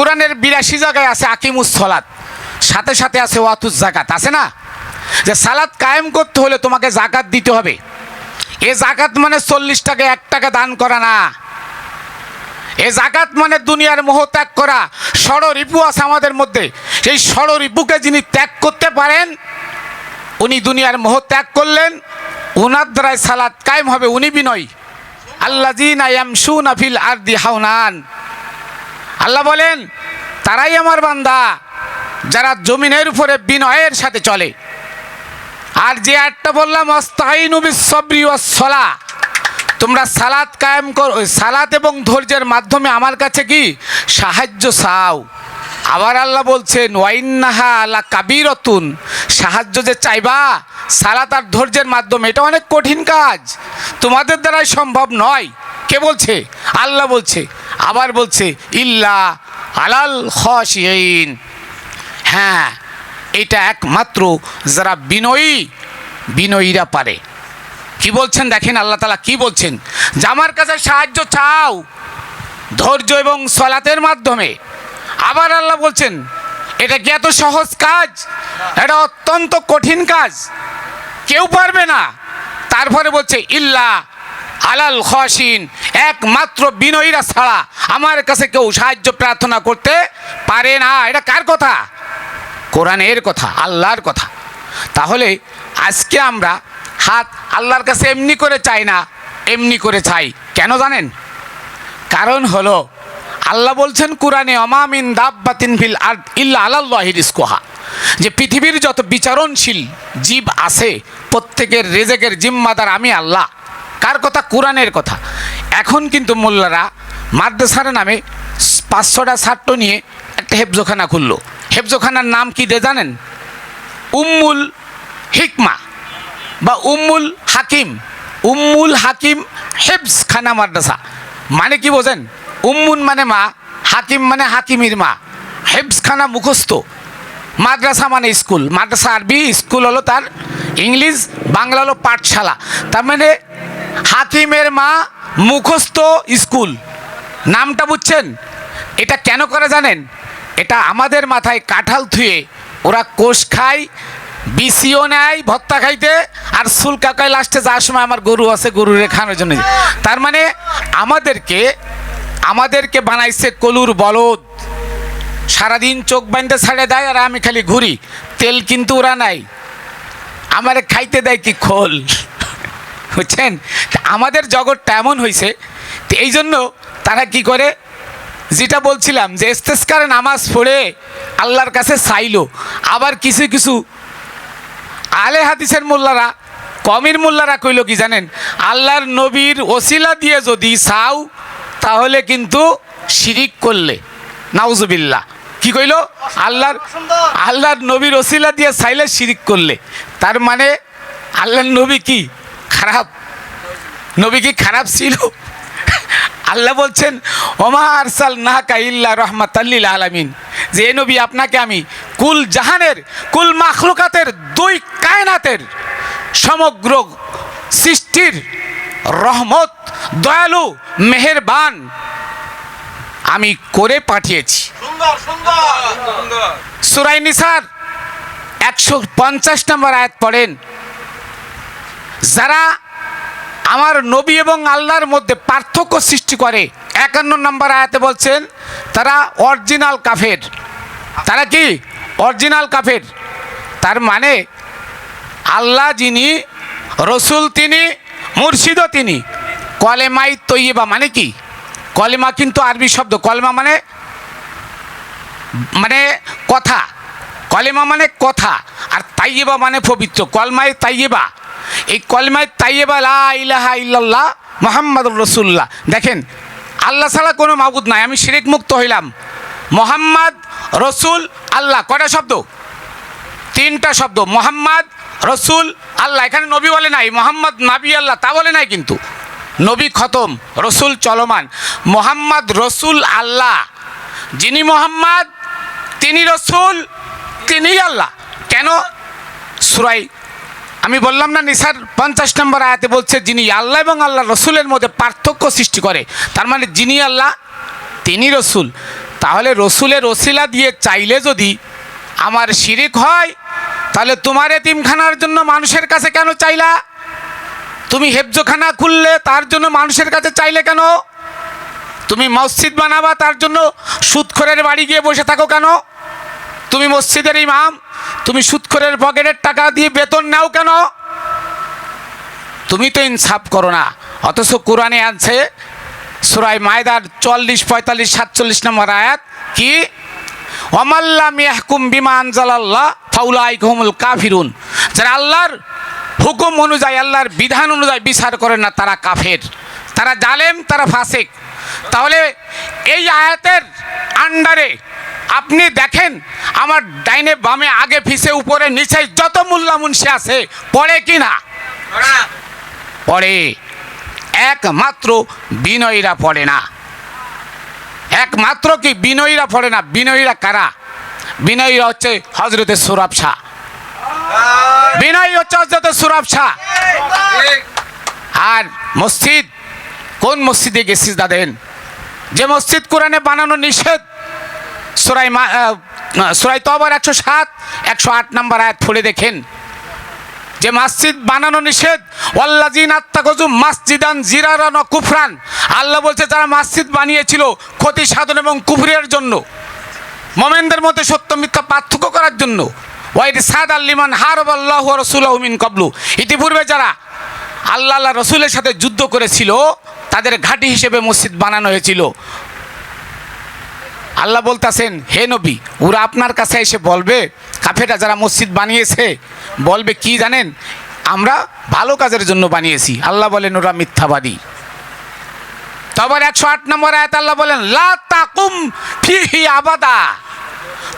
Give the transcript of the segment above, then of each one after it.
কোরআনের বিরাশি জায়গায় আছে আকিমুস সলাত, সাথে সাথে আছে ওয়াতুস জাকাত আছে না? যে সালাদ কায়েম করতে হলে তোমাকে জাকাত দিতে হবে। এ জাকাত মানে চল্লিশ টাকা, এক টাকা দান করা না। এ জাকাত মানে দুনিয়ার মোহ ত্যাগ করা। ষড় রিপু আছে আমাদের মধ্যে। সেই ষড় রিপুকে যিনি ত্যাগ করতে পারেন, উনি দুনিয়ার মোহ ত্যাগ করলেন, উনার দ্বারাই সালাত কায়েম হবে, উনি বিনয়। আল্লাহ জিন আয়ামসু নাফিল আর দি হাওনান। আল্লাহ বলেন, তারাই আমার বান্দা, যারা জমিনের উপরে বিনয়ের সাথে চলে। আর যে একটা বললাম অস্তাহিনুবি সবরি সলা তোমরা সালাত কায়েম কর সালাত এবং ধৈর্যের মাধ্যমে আমার কাছে কি? সাহায্য চাও। আবার আল্লাহ বলছেন, ওয়াইন্নাহা আল্লাহ কাবিরতুন। সাহায্য যে চাইবা, সালাত আর ধৈর্যের মাধ্যমে, এটা অনেক কঠিন কাজ। তোমাদের দ্বারাই সম্ভব নয়। কে বলছে? আল্লাহ বলছে। আবার বলছে, ইল্লা আলাল খসিন হ্যাঁ এটা একমাত্র যারা বিনয়ী, বিনয়ীরা পারে। কি বলছেন দেখেন, আল্লাহ তালা কি বলছেন? যে আমার কাছে সাহায্য চাও, ধৈর্য এবং সলাতের মাধ্যমে। আবার আল্লাহ বলছেন, এটা কি এত সহজ কাজ? এটা অত্যন্ত কঠিন কাজ। কেউ পারবে না। তারপরে বলছে, ইল্লা আলাল খসিন, একমাত্র বিনয়ীরা ছাড়া আমার কাছে কেউ সাহায্য প্রার্থনা করতে পারে না। এটা কার কথা? কোরআনের কথা, আল্লাহর কথা। তাহলে আজকে আমরা হাত আল্লাহর কাছে এমনি করে চাই না, এমনি করে চাই। কেন জানেন? কারণ হলো, আল্লাহ বলছেন, কোরআনে অমামিন দাব্বাতিন ফিল আর ইল্লা আলাল্লাহির ইস্কোহা যে পৃথিবীর যত বিচারণশীল জীব আছে, প্রত্যেকের রেজেকের জিম্মাদার আমি আল্লাহ। কার কথা? কোরআনের কথা। এখন কিন্তু মোল্লারা মাদ্রাসার নামে পাঁচশোটা ছাত্র নিয়ে একটা হেফজোখানা খুললো। হেফজোখানার নাম কি দে জানেন? উম্মুল হিকমা বা উম্মুল হাকিম। উম্মুল হাকিম হেফজ খানা মাদ্রাসা। মানে কি বোঝেন? উম্মুন মানে মা, হাকিম মানে হাকিমির মা। হেফজ খানা মুখস্থ। মাদ্রাসা মানে স্কুল। মাদ্রাসা আরবি, স্কুল হলো তার ইংলিশ, বাংলা হলো পাঠশালা। তার মানে হাকিমের মা মুখস্থ স্কুল। নামটা বুঝছেন? এটা কেন করে জানেন? এটা আমাদের মাথায় কাঁঠাল থুয়ে ওরা কোষ খায়, বিসিও নেয়, ভত্তা খাইতে, আর সুল কাকায় লাস্টে যাওয়ার সময় আমার গরু আছে, গরু রেখানোর জন্য। তার মানে আমাদেরকে আমাদেরকে বানাইছে কলুর বলদ। সারাদিন চোখ বাঁধতে ছাড়ে দেয় আর আমি খালি ঘুরি। তেল কিন্তু ওরা নাই। আমারে খাইতে দেয় কি খোল? বুঝছেন? আমাদের জগৎটা এমন হয়েছে তো এই জন্য তারা কি করে? যেটা বলছিলাম যে, ইস্তেস্কারে নামাজ পড়ে আল্লাহর কাছে চাইলো। আবার কিছু কিছু আলে হাদিসের মোল্লারা, কমির মোল্লারা কইল কি জানেন? আল্লাহর নবীর ওসিলা দিয়ে যদি চাও, তাহলে কিন্তু শিরিক করলে। নাউজুবিল্লাহ। কি কইল? আল্লাহর আল্লাহর নবীর ওসিলা দিয়ে চাইলে শিরিক করলে। তার মানে আল্লাহর নবী কি? খারাপ? নবী কি খারাপ ছিল? আল্লাহ বলছেন ওমা আরসাল নাহাকা ইল্লা রহমাতাল্লিল আলামিন। যে এ নবী আপনাকে আমি কুল জাহানের কুল মাখলুকাতের দুই কায়নাতের সমগ্র সৃষ্টির রহমত দয়ালু মেহেরবান আমি করে পাঠিয়েছি। সুরাই নিসার একশো পঞ্চাশ নম্বর আয়াত পড়েন যারা আমার নবী এবং আল্লাহর মধ্যে পার্থক্য সৃষ্টি করে, একান্ন নম্বর আয়াতে বলছেন, তারা অরিজিনাল কাফের। তারা কি? অরিজিনাল কাফের। তার মানে আল্লাহ যিনি, রসুল তিনি, মুর্শিদও তিনি। কলেমাই তৈবা মানে কি? কলেমা কিন্তু আরবি শব্দ। কলেমা মানে মানে কথা। কলেমা মানে কথা। আর তাইয়েবা মানে পবিত্র। কলমায় তাইয়েবা। এই কলমায় তাইয়েবা লা ইলাহা ইল্লাল্লাহ মোহাম্মদ রসুল্লাহ দেখেন, আল্লাহ ছাড়া কোনো মাবুদ নাই, আমি শিরিক মুক্ত হইলাম। মোহাম্মদ রসুল আল্লাহ, কয়টা শব্দ? তিনটা শব্দ, মোহাম্মদ রসুল আল্লাহ। এখানে নবী বলে নাই, মোহাম্মদ নাবি আল্লাহ, তা বলে নাই কিন্তু। নবী খতম, রসুল চলমান। মোহাম্মদ রসুল আল্লাহ, যিনি মোহাম্মদ, তিনি রসুল তিনি আল্লাহ। কেন? সুরাই আমি বললাম না, নিসার পঞ্চাশ নম্বর আয়াতে বলছে, যিনি আল্লাহ এবং আল্লাহ রসুলের মধ্যে পার্থক্য সৃষ্টি করে, তার মানে যিনি আল্লাহ, তিনি রসুল। তাহলে রসুলের রসিলা দিয়ে চাইলে যদি আমার শিরিক হয়, তাহলে তোমার এতিমখানার জন্য মানুষের কাছে কেন চাইলা? তুমি হেফজখানা খুললে তার জন্য মানুষের কাছে চাইলে কেন? তুমি মসজিদ বানাবা তার জন্য সুদখোরের বাড়ি গিয়ে বসে থাকো কেন? তুমি মসজিদের ইমাম তুমি সুদখোরের পকেটের টাকা দিয়ে বেতন নাও কেন? তুমি তো ইনসাফ করো না। অথচ কোরআনে আছে সুরাই মায়দার চল্লিশ, পঁয়তাল্লিশ, সাতচল্লিশ নম্বর আয়াত, কি? অমাল্লাম ইয়াহকুম বিমান জালাল্লাহ ফাউলাই ঘুমুল কাফিরুন। যারা আল্লাহর হুকুম অনুযায়ী, আল্লাহর বিধান অনুযায়ী বিচার করে না, তারা কাফের। তারা জালেম, তারা ফাসেক। তাহলে এই আয়াতের আন্ডারে আপনি দেখেন আমার ডাইনে বামে আগে ফিসে উপরে নিচে যত মোল্লা মুন্সি আছে পড়ে কি না পড়ে। একমাত্র বিনয়ীরা পড়ে না। একমাত্র কি বিনয়ীরা পড়ে না? বিনয়ীরা কারা? বিনয়ীরা হচ্ছে হজরতের সুরাব শাহ। বিনয়ী হচ্ছে হজরতের সুরাব শাহ। আর মসজিদ কোন মসজিদে গেছিস দাদেন যে মসজিদ কোরআনে বানানো নিষেধ সুরাই মা সুরাই তবর একশো সাত, একশো আট নম্বর আয়াত পড়ে দেখেন। যে মসজিদ বানানো নিষেধ ওয়াল্লাজিন আত্মাগজু মাসজিদান জিরারান ও কুফরান। আল্লাহ বলছে, যারা মসজিদ বানিয়েছিল, ক্ষতি সাধন এবং কুফরের জন্য, মোমেনদের মধ্যে সত্য মিথ্যা পার্থক্য করার জন্য, ওয়াইদ সাদ আল্লিমান হারব আল্লাহ রসুল মিন কবলু ইতিপূর্বে যারা আল্লাহ আল্লাহ রসুলের সাথে যুদ্ধ করেছিল, তাদের ঘাঁটি হিসেবে মসজিদ বানানো হয়েছিল। আল্লাহ বলতাছেন, হে নবী, ওরা আপনার কাছে এসে বলবে কাফেরা যারা মসজিদ বানিয়েছে, বলবে কি জানেন? আমরা ভালো কাজের জন্য বানিয়েছি। আল্লাহ বলেন, ওরা মিথ্যাবাদী। তবে একশো আট নম্বর আয়াত আল্লাহ বলেন, লা তাকুম ফিহি আবাদা।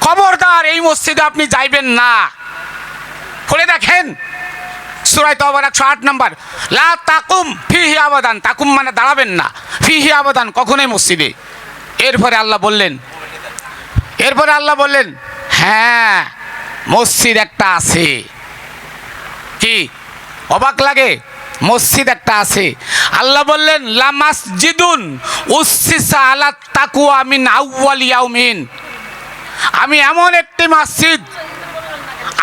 খবরদার, এই মসজিদে আপনি যাইবেন না। খুলে দেখেন সুরাই তো আবার একশো আট নম্বর, লা তাকুম ফিহি আবাদান। তাকুম মানে দাঁড়াবেন না। ফিহি আবাদান কখনোই মসজিদে। এরপরে আল্লাহ বললেন, এরপরে আল্লাহ বললেন হ্যাঁ মসজিদ একটা আছে। কি? অবাক লাগে? মসজিদ একটা আছে। আল্লাহ বললেন লামাস জিদুন উসিসা আলা তাকু আমিন আউ্বাল ইয়াউমিন। আমি এমন একটি মসজিদ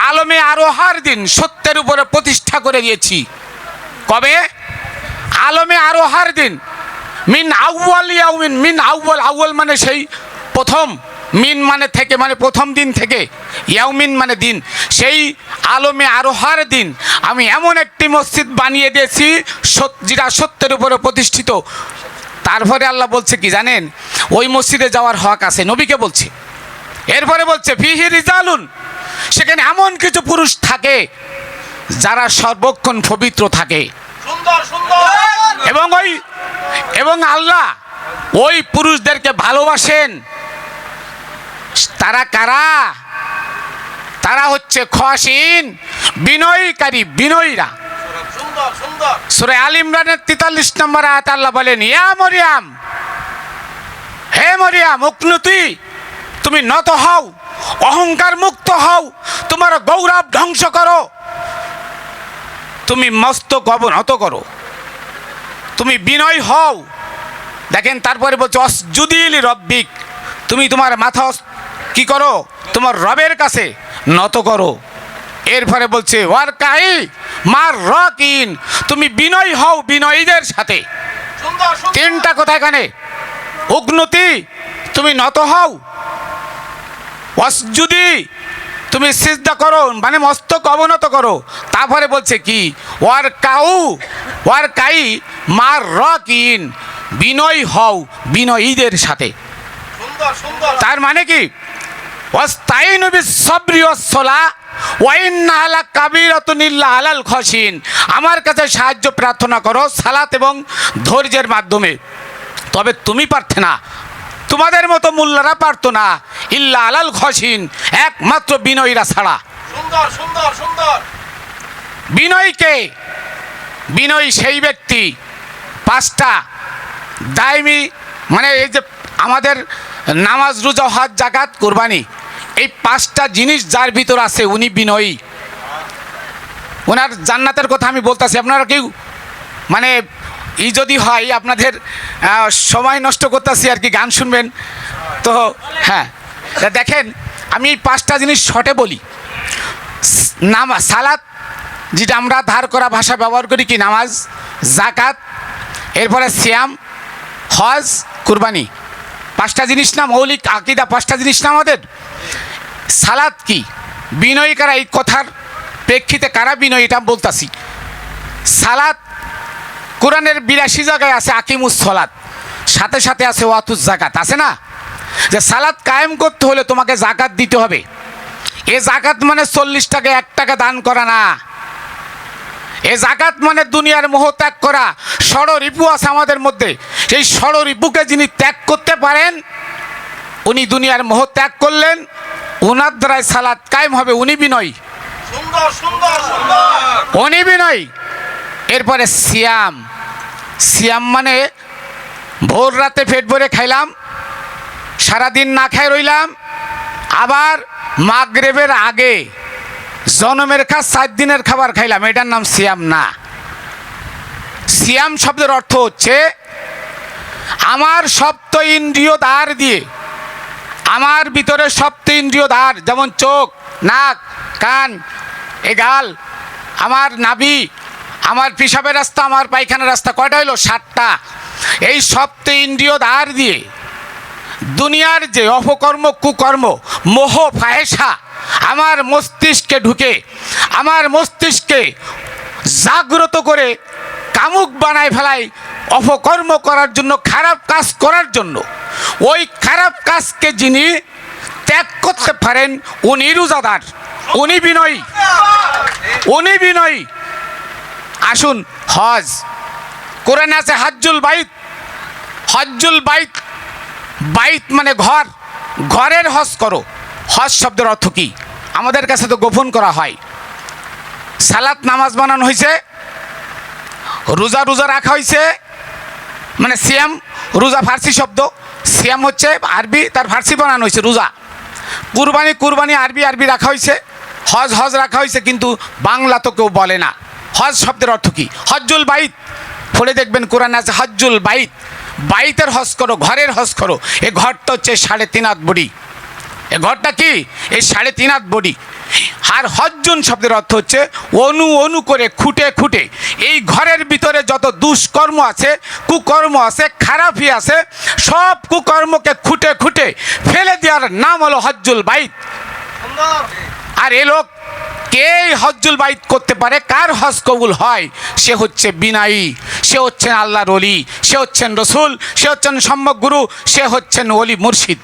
আলমে আরোহার দিন সত্যের উপরে প্রতিষ্ঠা করে দিয়েছি। কবে? আলমে আরোহার দিন। মিন আউ্বাল ইয়াউমিন মিন আউ্বাল আউ্বাল মানে সেই প্রথম মিন মানে থেকে মানে প্রথম দিন থেকে ইয়াউমিন মানে দিন। সেই আলমে আরোহার দিন আমি এমন একটি মসজিদ বানিয়ে দিয়েছি যেটা সত্যের উপরে প্রতিষ্ঠিত। তারপরে আল্লাহ বলছে কি জানেন ওই মসজিদে যাওয়ার হক আছে নবীকে বলছে। এরপরে বলছে ফিহি রিজালুন সেখানে এমন কিছু পুরুষ থাকে যারা সর্বক্ষণ পবিত্র থাকে। সুন্দর সুন্দর। এবং ওই এবং আল্লাহ ওই পুরুষদেরকে ভালোবাসেন। তারা কারা? তারা হচ্ছে খসিন বিনয়ীকারী বিনয়ীরা। সুরে আল ইমরানের তেতাল্লিশ নম্বর আয়াত আল্লাহ বলেন, ইয়া মরিয়াম, হে মরিয়াম উকনুতি তুমি নত হও, অহংকার মুক্ত হও, তোমার গৌরব ধ্বংস করো, তুমি মস্তক অবনত করো। তুমি বিনয় হও। দেখেন তারপরে বলছে অসজুদিল রব্বিক তুমি তোমার মাথা কি করো? তোমার রবের কাছে নত করো। এরপরে বলছে ওয়ার কাই মার রকিন তুমি বিনয় হও বিনয়ীদের সাথে। তিনটা কথা এখানে। উগ্নতি তুমি নত হও। অসজুদি তুমি সিজদা করো মানে মস্তক অবনত করো। তারপরে বলছে কি? ওয়ার কাউ ওয়ার কাই মার রক ইন বিনয় হও বিনয়ীদের সাথে। তার মানে কি? আলা কাবীরাতুন ইল্লা আলাল খসিন আমার কাছে সাহায্য প্রার্থনা করো সালাত এবং ধৈর্যের মাধ্যমে। তবে তুমি পারতে না। তোমাদের মতো মোল্লারা পারতো না। ইল্লা আলাল খসিন একমাত্র বিনয়ীরা ছাড়া। সুন্দর সুন্দর সুন্দর। বিনয়কে বিনয় সেই ব্যক্তি। পাঁচটা দায়মি মানে এই যে আমাদের নামাজ রোজা হজ জাকাত কোরবানি এই পাঁচটা জিনিস যার ভিতর আছে উনি বিনয়ী। ওনার জান্নাতের কথা আমি বলতেছি আপনারা কেউ মানে ই যদি হয়, আপনাদের সময় নষ্ট করতেছি আর কি, গান শুনবেন। তো হ্যাঁ দেখেন, আমি পাঁচটা জিনিস শর্টে বলি। নামা সালাত, যেটা আমরা ধার করা ভাষা ব্যবহার করি কি, নামাজ জাকাত এরপরে সিয়াম, হজ, কুরবানি। পাঁচটা জিনিস না, মৌলিক আকিদা, পাঁচটা জিনিস না আমাদের? সালাত কি? বিনয়ী কারা? এই কথার প্রেক্ষিতে কারা বিনয়, এটা বলতাছি। সালাত কোরআনের বিরাশি জায়গায় আছে আকিমুস সলাত। সাথে সাথে আছে ওয়াতুস জাকাত আছে না? যে সালাদ কায়েম করতে হলে তোমাকে জাকাত দিতে হবে। এ জাকাত মানে চল্লিশ টাকা এক টাকা দান করা না। এ জাকাত মানে দুনিয়ার মোহ ত্যাগ করা। ষড় রিপু আছে আমাদের মধ্যে। সেই ষড় রিপুকে যিনি ত্যাগ করতে পারেন উনি দুনিয়ার মোহ ত্যাগ করলেন ওনার দ্বারাই সালাত কায়েম হবে উনি বিনয় সুন্দর সুন্দর সুন্দর। উনি বিনয় এরপরে সিয়াম। সিয়াম মানে ভোর রাতে পেট ভরে খাইলাম, সারাদিন না খাই রইলাম, আবার মাগরেবের আগে জনমের কাজ সাত দিনের খাবার খাইলাম, এটার নাম সিয়াম না। সিয়াম শব্দের অর্থ হচ্ছে, আমার সপ্ত ইন্দ্রিয় দ্বার দিয়ে, আমার ভিতরে সপ্ত ইন্দ্রিয় দ্বার, যেমন চোখ, নাক, কান, এ গাল, আমার নাভি আমার পিসাবের রাস্তা, আমার পায়খানার রাস্তা, কয়টা হইল? সাতটা। এই সপ্ত ইন্দ্রিয় দ্বার দিয়ে দুনিয়ার যে অপকর্ম, কুকর্ম, মোহ, ফাহেসা, আমার মস্তিষ্কে ঢুকে, আমার মস্তিষ্কে জাগ্রত করে কামুক বানায় ফেলাই অপকর্ম করার জন্য, খারাপ কাজ করার জন্য, ওই খারাপ কাজকে যিনি ত্যাগ করতে পারেন, উনি রোজাদার, উনি বিনয়ী উনি বিনয়ী। আসুন, হজ। কোরআনে আছে হাজ্জুল বাইত। হজ্জুল বাইত বাইত মানে ঘর। ঘরের হজ করো। হজ শব্দের অর্থ কি? আমাদের কাছে তো গোপন করা হয়। সালাত নামাজ বানানো হয়েছে রোজা রোজা রাখা হয়েছে মানে সিয়াম, রোজা ফার্সি শব্দ। সিয়াম হচ্ছে আরবি, তার ফার্সি বানানো হয়েছে রোজা। কুরবানি কুরবানি আরবি আরবি রাখা হয়েছে হজ হজ রাখা হয়েছে কিন্তু বাংলা তো কেউ বলে না। হজ শব্দের অর্থ কি? হজ্জুল বাইত। পড়ে দেখবেন কোরআন আছে হজ্জুল বাইত। বাইতের হজ করো, ঘরের হজ করো। এ ঘরটা হচ্ছে সাড়ে তিন হাত বড়ি। এ ঘরটা কি? এই সাড়ে তিন হাত বডি। আর হজ্জুন শব্দের অর্থ হচ্ছে অনু অনু করে খুঁটে খুঁটে। এই ঘরের ভিতরে যত দুষ্কর্ম আছে, কুকর্ম আছে, খারাপই আছে, সব কুকর্মকে খুঁটে খুঁটে ফেলে দেওয়ার নাম হলো হজ্জুল বাইত। আর এ লোক কে হজ্জুল বাইত করতে পারে? কার হজ কবুল হয়? সে হচ্ছে বিনায়ী, সে হচ্ছেন আল্লাহর অলি সে হচ্ছেন রসুল, সে হচ্ছেন সম্যক গুরু, সে হচ্ছেন অলি মুর্শিদ।